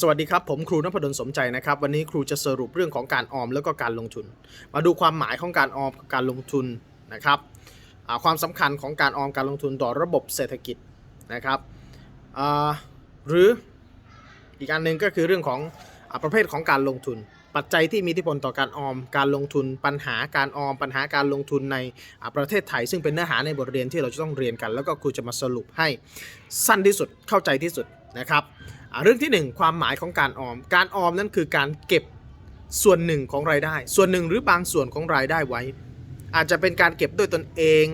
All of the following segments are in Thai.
สวัสดีครับ ผมครูนพดลสมใจนะครับ วันนี้ครูจะสรุปเรื่องของการออมแล้วก็การลงทุน มาดูความหมายของการออมกับการลงทุนนะครับความสำคัญของการออมการลงทุนต่อระบบเศรษฐกิจนะครับหรืออีกอันหนึ่งก็คือเรื่องของอประเภทของการลงทุน ปัจจัยที่มีอิทธิพลต่อการออมการลงทุน ปัญหาการออมปัญหาการลงทุนในประเทศไทย ซึ่งเป็นเนื้อหาในบทเรียนที่เราจะต้องเรียนกัน แล้วก็ครูจะมาสรุปให้สั้นที่สุดเข้าใจที่สุด นะครับเรื่องที่ 1 ความหมายของการออม การออมนั่นคือการเก็บส่วนหนึ่งของรายได้ ส่วนหนึ่งหรือบางส่วนของรายได้ไว้ อาจจะเป็นการเก็บด้วยตนเอง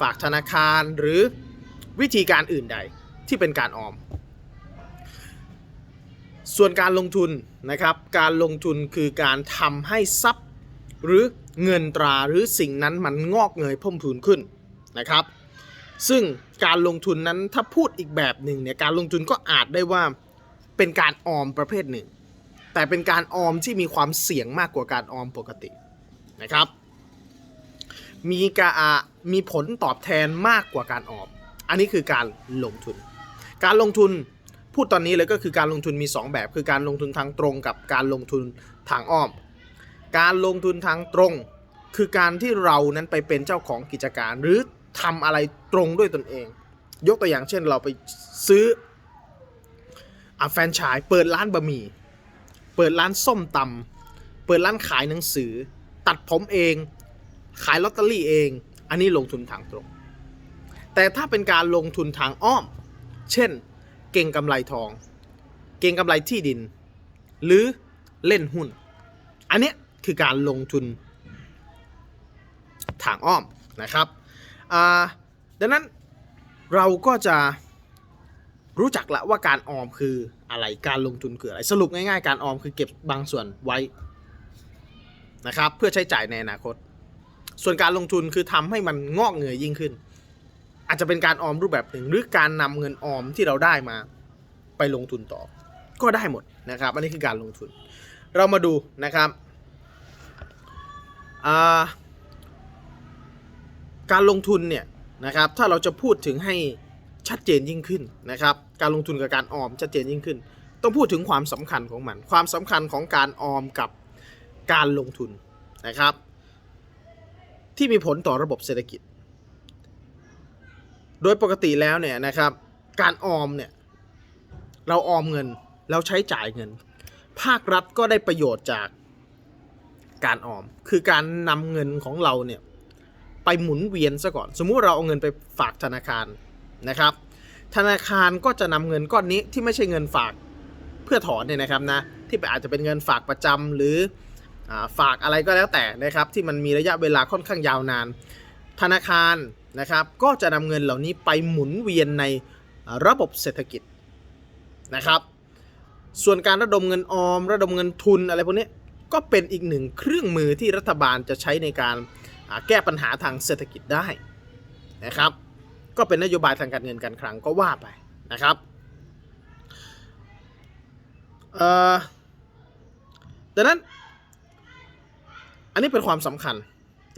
ฝากธนาคารหรือวิธีการอื่นใดที่เป็นการออม ส่วนการลงทุนนะครับ การลงทุนคือการทำให้ทรัพย์หรือเงินตราหรือสิ่งนั้นมันงอกเงยเพิ่มพูนขึ้นนะครับ ซึ่ง การลงทุนนั้นถ้าพูดอีกแบบหนึ่งเนี่ยการลงทุนก็อาจได้ว่าเป็นการออมประเภทหนึ่ง แต่เป็นการออมที่มีความเสี่ยงมากกว่าการออมปกตินะครับ มีกามีผลตอบแทนมากกว่าการออม อันนี้คือการลงทุน การลงทุนพูดตอนนี้เลยก็คือการลงทุนมี 2 แบบ คือการลงทุนทางตรงกับการลงทุนทางอ้อม การลงทุนทางตรง คือการที่เรานั้นไปเป็นเจ้าของกิจการ หรือทำอะไรตรงด้วยตนเอง ยกตัวอย่างเช่นเราไปซื้ออแฟนชส์เปิดร้านบะหมี่ เปิดร้านส้มตำเปิดร้านขายหนังสือ ตัดผมเอง ขายลอตเตอรี่เอง อันนี้ลงทุนทางตรง แต่ถ้าเป็นการลงทุนทางอ้อม เช่น เก่งกำไรทอง เก่งกำไรที่ดิน หรือเล่นหุ้น อันนี้คือการลงทุนทางอ้อมนะครับดังนั้น เราก็จะรู้จักละว่าการออมคืออะไรการลงทุนคืออะไรสรุปง่ายๆ การออมคือเก็บบางส่วนไว้นะครับ เพื่อใช้จ่ายในอนาคต ส่วนการลงทุนคือทำให้มันงอกเงยยิ่งขึ้น อาจจะเป็นการออมรูปแบบหนึ่ง หรือการนำเงินออมที่เราได้มาไปลงทุนต่อ ก็ได้หมดนะครับ อันนี้คือการลงทุน เรามาดูนะครับาการลงทุนเนี่ย นะครับ ถ้าเราจะพูดถึงให้ชัดเจนยิ่งขึ้นนะครับ การลงทุนกับการออมชัดเจนยิ่งขึ้น ต้องพูดถึงความสำคัญของมัน ความสำคัญของการออมกับการลงทุนนะครับ ที่มีผลต่อระบบเศรษฐกิจ โดยปกติแล้วเนี่ยนะครับ การออมเนี่ยเราออมเงินเราใช้จ่ายเงิน ภาครัฐก็ได้ประโยชน์จากการออม คือการนำเงินของเราเนี่ย ไปหมุนเวียนซะก่อน สมมุติเราเอาเงินไปฝากธนาคารนะครับ ธนาคารก็จะนำเงินก้อนนี้ที่ไม่ใช่เงินฝากเพื่อถอนเนี่ยนะครับนะที่อาจจะเป็นเงินฝากประจำหรืออฝากอะไรก็แล้วแต่นะครับ ที่มันมีระยะเวลาค่อนข้างยาวนาน ธนาคารนะครับก็จะนำเงินเหล่านี้ไปหมุนเวียนในระบบเศรษฐกิจนะครับ ส่วนการระดมเงินออม ระดมเงินทุนอะไรพวกนี้ก็เป็นอีกหนึ่งเครื่องมือที่รัฐบาลจะใช้ในการาแก้ปัญหาทางเศรษฐกิจได้นะครับ ก็เป็นนโยบายทางการเงินการคลังก็ว่าไปนะครับเอ่อดังนั้น อันนี้เป็นความสำคัญ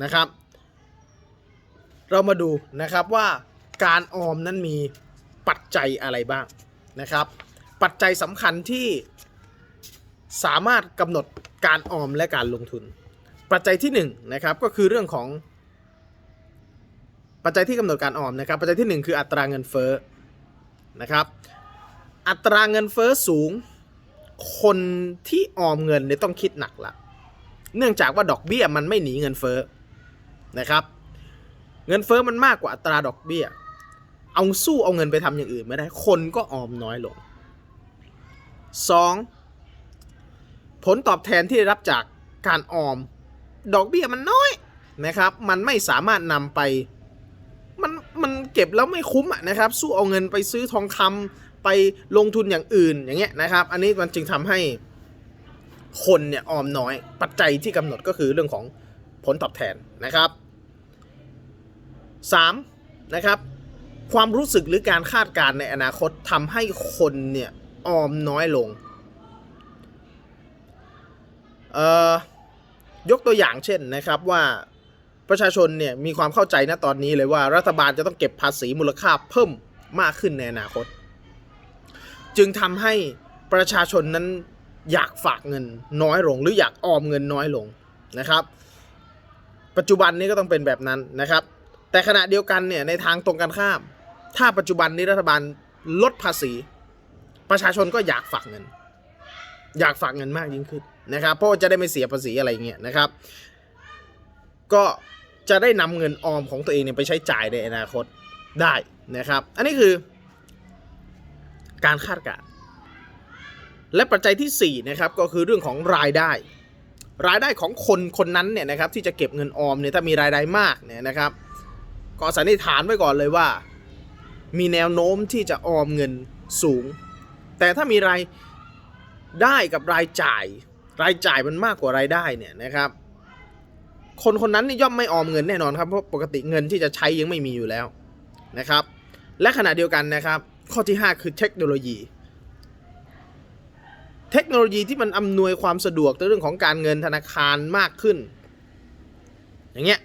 นะครับ เรามาดูนะครับว่าการออมนั้นมีปัจจัยอะไรบ้างนะครับ ปัจจัยสำคัญที่สามารถกำหนดการออมและการลงทุน ปัจจัยที่1นงนะครับก็คือเรื่องของปัจจัยที่กำหนดการออมนะครับ ปัจจัยที่ 1 คืออัตราเงินเฟ้อนะครับอัตราเงินเฟ้อสูง คนที่ออมเงินเนี่ยต้องคิดหนักละเนื่องจากว่าดอกเบี้ยมันไม่หนีเงินเฟ้อนะครับ เงินเฟ้อมันมากกว่าอัตราดอกเบี้ย เอาสู้เอาเงินไปทำอย่างอื่นไม่ได้ คนก็ออมน้อยลง 2. ผลตอบแทนที่ได้รับจากการออม ดอกเบี้ยมันน้อยนะครับ มันไม่สามารถนำไป มันมันเก็บแล้วไม่คุ้มอะนะครับ สู้เอาเงินไปซื้อทองคำไปลงทุนอย่างอื่นอย่างเงี้ยนะครับ อันนี้มันจึงทำให้คนเนี่ยออมน้อย ปัจจัยที่กำหนดก็คือเรื่องของผลตอบแทนนะครับ 3. นะครับ ความรู้สึกหรือการคาดการณ์ในอนาคตทำให้คนเนี่ยออมน้อยลง เอ่อ ยกตัวอย่างเช่นนะครับว่าประชาชนเนี่ยมีความเข้าใจณตอนนี้เลยว่ารัฐบาลจะต้องเก็บภาษีมูลค่าเพิ่มมากขึ้นในอนาคต จึงทำให้ประชาชนนั้นอยากฝากเงินน้อยลง หรืออยากออมเงินน้อยลงนะครับ ปัจจุบันนี้ก็ต้องเป็นแบบนั้นนะครับ แต่ขณะเดียวกันเนี่ยในทางตรงกันข้าม ถ้าปัจจุบันนี้รัฐบาลลดภาษี ประชาชนก็อยากฝากเงิน อยากฝากเงินมากยิ่งขึ้นนะครับเพราะจะได้ไม่เสียภาษีอะไรเงี้ยนะครับ ก็จะได้นำเงินออมของตัวเองเนี่ยไปใช้จ่ายในอนาคตได้นะครับ อันนี้คือ การคาดการณ์และปัจจัยที่4นะครับก็คือเรื่องของรายได้ รายได้ของคนคนนั้นเนี่ยนะครับที่จะเก็บเงินออมเนี่ยถ้ามีรายได้มากเนี่ยนะครับ ก็สันนิษฐานไว้ก่อนเลยว่า มีแนวโน้มที่จะออมเงินสูง แต่ถ้ามีราย ได้กับรายจ่าย รายจ่ายมันมากกว่ารายได้เนี่ยนะครับ คนคนนั้นนี่ย่อมไม่ออมเงินแน่นอนครับเพราะปกติเงินที่จะใช้ยังไม่มีอยู่แล้วนะครับ และขณะเดียวกันนะครับ ข้อที่ 5 คือเทคโนโลยี เทคโนโลยีที่มันอำนวยความสะดวกในเรื่องของการเงินธนาคารมากขึ้น อย่างเงี้ย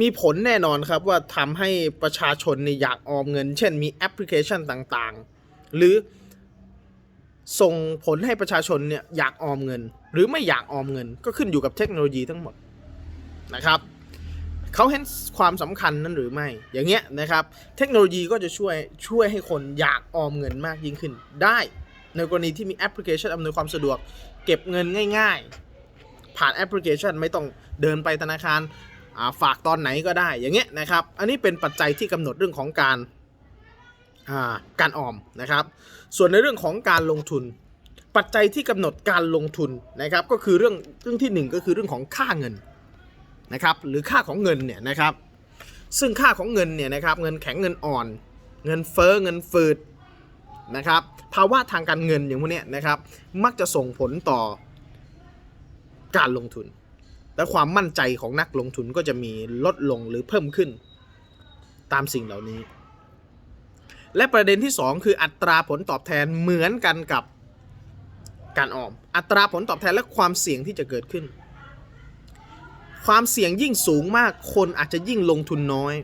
มีผลแน่นอนครับว่าทำให้ประชาชนเนี่ยอยากออมเงิน เช่นมีแอปพลิเคชันต่างๆ หรือส่งผลให้ประชาชนเนี่ยอยากออมเงิน หรือไม่อยากออมเงิน ก็ขึ้นอยู่กับเทคโนโลยีทั้งหมดนะครับเขาเห็นความสำคัญนั้นหรือไม่ อย่างเงี้ยนะครับ เทคโนโลยีก็จะช่วยช่วยให้คนอยากออมเงินมากยิ่งขึ้น ได้ในกรณีที่มีแอปพลิเคชันอำนวยความสะดวก เก็บเงินง่าย ๆ ผ่านแอปพลิเคชันไม่ต้องเดินไปธนาคาราฝากตอนไหนก็ได้อย่างเงี้ยนะครับ อันนี้เป็นปัจจัยที่กำหนดเรื่องของการ การออมนะครับ ส่วนในเรื่องของการลงทุน ปัจจัยที่กำหนดการลงทุนนะครับ ก็คือเรื่องเรื่องที่หนึ่งก็คือเรื่องของค่าเงินนะครับหรือค่าของเงินเนี่ยนะครับ ซึ่งค่าของเงินเนี่ยนะครับเงินแข็งเงินอ่อน เงินเฟ้อเงินฝืดนะครับภาวะทางการเงินอย่างพวกนี้นะครับ มักจะส่งผลต่อการลงทุน และความมั่นใจของนักลงทุนก็จะมีลดลงหรือเพิ่มขึ้น ตามสิ่งเหล่านี้ และประเด็นที่ 2 คืออัตราผลตอบแทนเหมือนกันกับการออม อัตราผลตอบแทนและความเสี่ยงที่จะเกิดขึ้น ความเสี่ยงยิ่งสูงมากคนอาจจะยิ่งลงทุนน้อย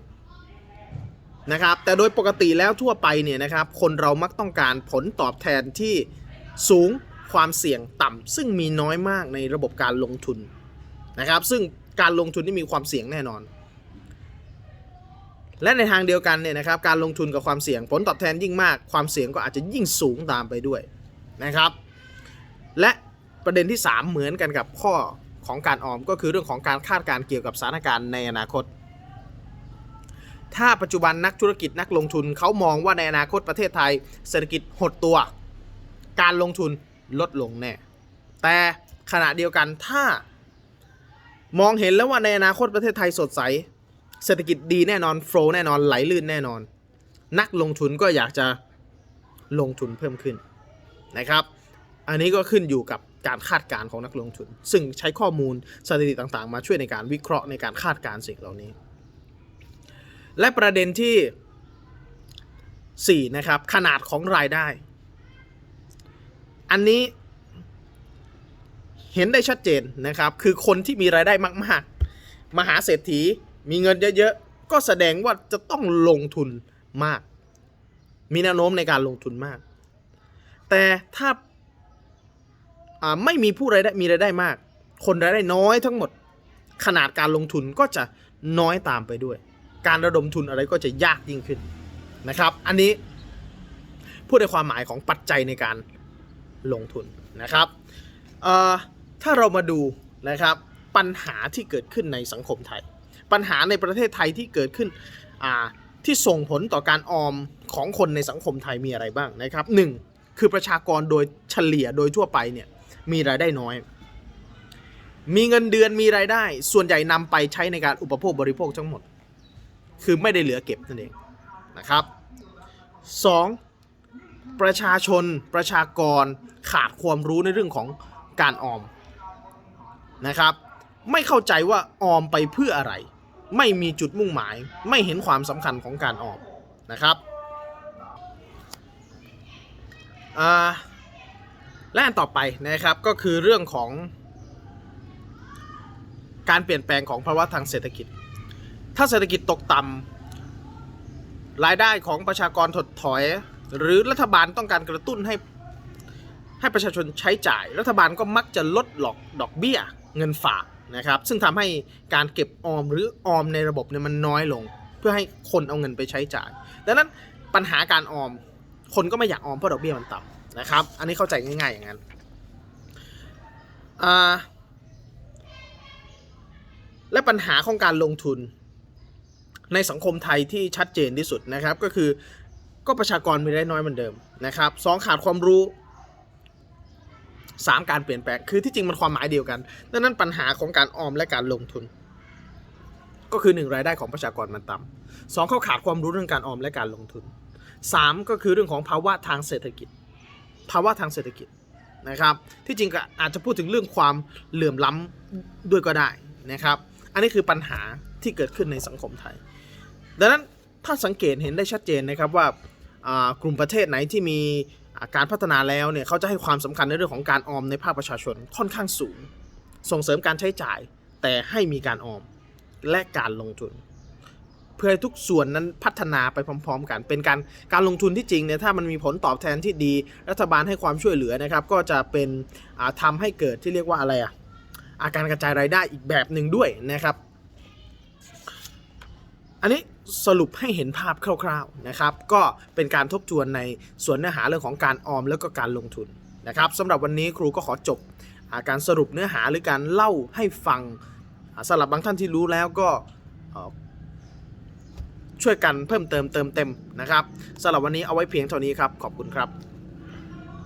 นะครับแต่โดยปกติแล้วทั่วไปเนี่ยนะครับคนเรามักต้องการผลตอบแทนที่สูงความเสี่ยงต่ำซึ่งมีน้อยมากในระบบการลงทุนนะครับซึ่งการลงทุนที่มีความเสี่ยงแน่นอน และในทางเดียวกันเนี่ยนะครับการลงทุนกับความเสี่ยงผลตอบแทนยิ่งมาก ความเสี่ยงก็อาจจะยิ่งสูงตามไปด้วยนะครับ และประเด็นที่ 3 เหมือนกันกับข้อของการออมก็คือเรื่องของการคาดการเกี่ยวกับสถานการณ์ในอนาคต ถ้าปัจจุบันนักธุรกิจนักลงทุนเขามองว่าในอนาคตประเทศไทย เศรษฐกิจหดตัว การลงทุนลดลงแน่ แต่ขณะเดียวกันถ้ามองเห็นแล้วว่าในอนาคตประเทศไทยสดใส เศรษฐกิจดีแน่นอนโฟล์แน่นอนไหลลื่นแน่นอน นักลงทุนก็อยากจะลงทุนเพิ่มขึ้นนะครับ อันนี้ก็ขึ้นอยู่กับการคาดการณ์ของนักลงทุน ซึ่งใช้ข้อมูลสถิติต่างๆ มาช่วยในการวิเคราะห์ในการคาดการณ์สิ่งเหล่านี้ และประเด็นที่ 4 นะครับ ขนาดของรายได้ อันนี้เห็นได้ชัดเจนนะครับ คือคนที่มีรายได้มาก ๆ มหาเศรษฐี มีเงินเยอะๆ ก็แสดงว่าจะต้องลงทุนมาก มีแนวโน้มในการลงทุนมาก แต่ถ้าไม่มีผู้รายได้มีรายได้มาก คนรายได้น้อยทั้งหมด ขนาดการลงทุนก็จะน้อยตามไปด้วย การระดมทุนอะไรก็จะยากยิ่งขึ้นนะครับ อันนี้พูดในความหมายของปัจจัยในการลงทุนนะครับ ถ้าเรามาดูนะครับปัญหาที่เกิดขึ้นในสังคมไทย ปัญหาในประเทศไทยที่เกิดขึ้นที่ส่งผลต่อการออมของคนในสังคมไทยมีอะไรบ้างนะครับหนึ่งคือประชากรโดยเฉลี่ยโดยทั่วไปเนี่ยมีรายได้น้อย มีเงินเดือนมีรายได้ ส่วนใหญ่นำไปใช้ในการอุปโภคบริโภคทั้งหมด คือไม่ได้เหลือเก็บนั่นเองนะครับ 2. ประชาชนประชากรขาดความรู้ในเรื่องของการออมนะครับ ไม่เข้าใจว่าออมไปเพื่ออะไร ไม่มีจุดมุ่งหมาย ไม่เห็นความสำคัญของการออมนะครับและอันต่อไปนะครับก็คือเรื่องของ การเปลี่ยนแปลงของภาวะทางเศรษฐกิจ ถ้าเศรษฐกิจตกต่ำรายได้ของประชากรถดถอย หรือรัฐบาลต้องการกระตุ้นให้ให้ประชาชนใช้จ่าย รัฐบาลก็มักจะลดหลอกดอกเบี้ย เงินฝาก นะครับ ซึ่งทำให้การเก็บออมหรือออมในระบบเนี่ยมันน้อยลง เพื่อให้คนเอาเงินไปใช้จ่าย ดังนั้นปัญหาการออม คนก็ไม่อยากออมเพราะดอกเบี้ยมันต่ำนะครับ อันนี้เข้าใจง่ายๆอย่างนั้นและปัญหาของการลงทุนในสังคมไทยที่ชัดเจนที่สุดนะครับ ก็คือก็ประชากรมีได้น้อยเหมือนเดิมนะครับสองขาดความรู้ สามการเปลี่ยนแปลง คือที่จริงมันความหมายเดียวกัน ดังนั้นปัญหาของการออมและการลงทุน ก็คือหนึ่งรายได้ของประชากรมันต่ำสองเขาขาดความรู้เรื่องการออมและการลงทุนสามก็คือเรื่องของภาวะทางเศรษฐกิจ ภาวะทางเศรษฐกิจนะครับ ที่จริงก็อาจจะพูดถึงเรื่องความเหลื่อมล้ำด้วยก็ได้นะครับ อันนี้คือปัญหาที่เกิดขึ้นในสังคมไทย ดังนั้นถ้าสังเกตเห็นได้ชัดเจนนะครับว่ากลุ่มประเทศไหนที่มี การพัฒนาแล้วเนี่ยเขาจะให้ความสำคัญในเรื่องของการออมในภาคประชาชนค่อนข้างสูง ส่งเสริมการใช้จ่าย แต่ให้มีการออมและการลงทุน เพื่อให้ทุกส่วนนั้นพัฒนาไปพร้อม ๆ กัน เป็นการการลงทุนที่จริงเนี่ยถ้ามันมีผลตอบแทนที่ดี รัฐบาลให้ความช่วยเหลือนะครับ ก็จะเป็นอ่าทำให้เกิดที่เรียกว่าอะไรอะอาการกระจายรายได้อีกแบบหนึ่งด้วยนะครับ อันนี้สรุปให้เห็นภาพคร่าวๆนะครับ ก็เป็นการทบทวนในส่วนเนื้อหาเรื่องของการออมแล้วก็การลงทุนนะครับสำหรับวันนี้ครูก็ขอจบอาการสรุปเนื้อหาหรือการเล่าให้ฟังสำหรับบางท่านที่รู้แล้วก็ช่วยกันเพิ่มเติมเติมเต็มนะครับสำหรับวันนี้เอาไว้เพียงเท่านี้ครับ ขอบคุณครับ